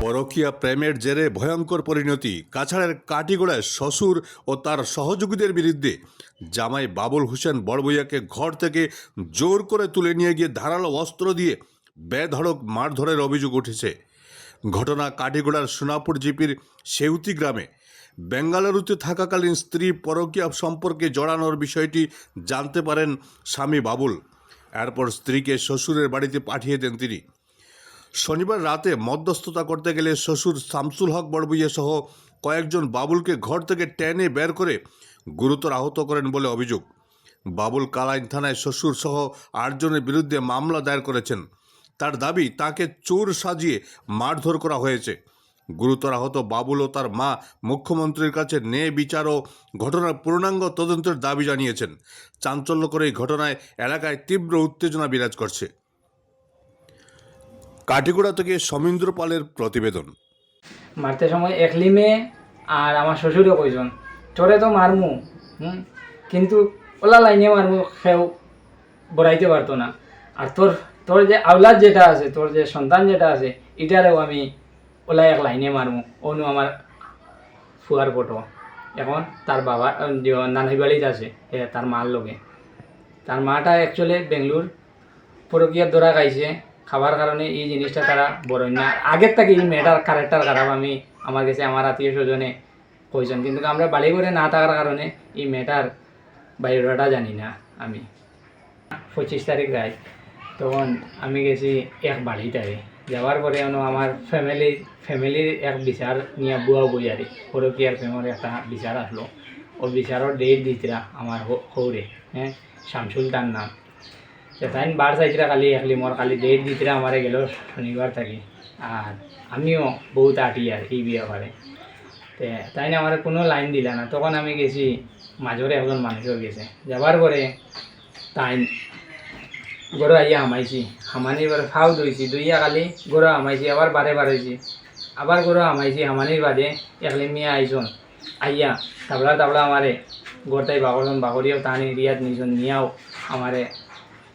পরকীয়া প্রেমের জেরে ভয়ঙ্কর পরিণতি। কাছাড়ের কাটিগোড়ায় শ্বশুর ও তার সহযোগীদের বিরুদ্ধে জামাই বাবুল হোসেন বড়বইয়াকে ঘর থেকে জোর করে তুলে নিয়ে গিয়ে ধারালো অস্ত্র দিয়ে বেধড়ক মারধরের অভিযোগ উঠেছে। ঘটনা কাটিগোড়ার সোনাপুর জিপির সেউতি গ্রামে। বেঙ্গালুরুতে থাকাকালীন স্ত্রী পরকীয়া সম্পর্কে জড়ানোর বিষয়টি জানতে পারেন স্বামী বাবুল। এরপর স্ত্রীকে শ্বশুরের বাড়িতে পাঠিয়ে দেন তিনি। শনিবার রাতে মধ্যস্থতা করতে গেলে শ্বশুর শামসুল হক বড়বুইয়া সহ কয়েকজন বাবুলকে ঘর থেকে টেনে বের করে গুরুতর আহত করেন বলে অভিযোগ। বাবুল কালাইন থানায় শ্বশুর সহ আটজনের বিরুদ্ধে মামলা দায়ের করেছেন। তার দাবি, তাকে চোর সাজিয়ে মারধর করা হয়েছে। গুরুতর আহত বাবুল ও তার মা মুখ্যমন্ত্রীর কাছে ন্যায় বিচার ও ঘটনার পূর্ণাঙ্গ তদন্তের দাবি জানিয়েছেন। চাঞ্চল্যকর এই ঘটনায় এলাকায় তীব্র উত্তেজনা বিরাজ করছে। কাটিগোড়া থেকে সমীন্দ্র পালের প্রতিবেদন। মারতে সময় একলি মেয়ে আর আমার শ্বশুরও কইজন তোরে তো মারমু, হুম? কিন্তু ওলা লাইনে মারমু, সেও বড়াইতে পারতো না। আর তোর তোর যে আওলাদ যেটা আছে, তোর যে সন্তান যেটা আছে এটারেও আমি ওলা এক লাইনে মারমু। অনু আমার ফুয়ার ফটো এখন তার বাবা নানি বাড়িতে আছে তার মার লোকে তার মাটা অ্যাকচুয়ালি বেঙ্গলোর, পরকীয়ার দ্বারা খাইছে। খাবার কারণে এই জিনিসটা তারা বড় না। আগের থেকে এই মেয়েটার ক্যারেক্টার খারাপ আমি, আমার কাছে আমার আত্মীয় স্বজনে কইছেন। কিন্তু আমরা বাড়ি করে না থাকার কারণে এই মেয়েটার বায়োডাটা জানি না আমি। পঁচিশ তারিখ রায়, তখন আমি গেছি এক বাড়িটারে যাওয়ার পরে আমার ফ্যামিলি ফ্যামিলির এক বিচার নিয়ে বুয়া বুয়ারি, পরকীয়ার প্রেমের একটা বিচার আসলো। ও বিচারের ডেট দিতরা আমার হৌরে হ্যাঁ? শামসুল তার নাম। তাই বার চাইছিলা কালি একলি মোর কালি ডেট দিতরা আমারে গেল শনিবার থাকি। আর আমিও বহুত আটি আর এই বিয়ে করে তে তাই না আমার কোনো লাইন দিলা না। তখন আমি গেছি মাজরে একজন মানুষের গেছে। যাবার পরে তাই গরু আইয়া হামাইছি। হামানির বারে ফাও দইছি দইয়া কালি গরু হামাইছি, আবার বারে বারেছি আবার গরু হামাইছি হামানির বাদে একলি মিয়া আইসন আইয়া, তাবলা তাবলা আমারে গোটাই বাগরজন বাগরিয়াও টানি রিয়াত নিজন নিয়াও আমারে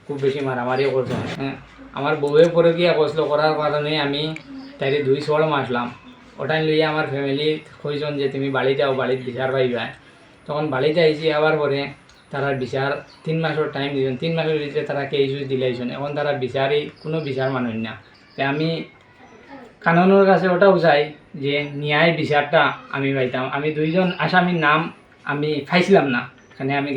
খুব বেশি মারামারিও করতো হ্যাঁ আমার বউয়ের পরে গিয়া কষল করার কারণে আমি তাইরে দুই ষোলো মাসলাম ওটাই লইয়া আমার ফ্যামিলি কইজন যে, তুমি বাড়ি যাও বাড়ির বিচার পাইবা। তখন বাড়িতে আইছি, আবার পরে তারা বিচার, তিন মাসের টাইম দিয়েছেন। তিন মাসের ভিতরে তারা কেস দিলাইছেন। এখন তারা বিচারই, কোনো বিচার মানুষ না। তাই আমি কানুনের কাছে ওটাও চাই যে, ন্যায় বিচারটা আমি পাইতাম। আমি দুইজন আসামির নাম আমি খাইছিলাম না। এখানে আমি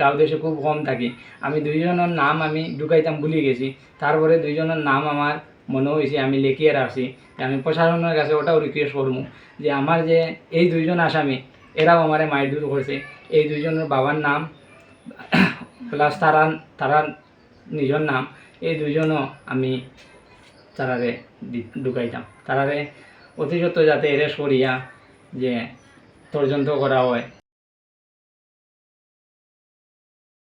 গাঁও দেশে খুব কম থাকি। আমি দুইজনের নাম আমি ঢুকাইতাম ভুলে গেছি। তারপরে দুইজনের নাম আমার মনে হয়েছে আমি লিখিয়ে রাখছি আমি প্রশাসনের কাছে ওটাও রিকোয়েস্ট করব যে আমার যে এই দুইজন আসামি, এরাও আমারে মারধর করছে। এই দুইজনের বাবার নাম প্লাস তারা তারা নিজের নাম, এই দুইজনও আমি তারারে ঢুকাইতাম। তারারে অতি সত্ত্বর যাতে এরেস্ট করিয়া যে তর্জন্ত করা হয়।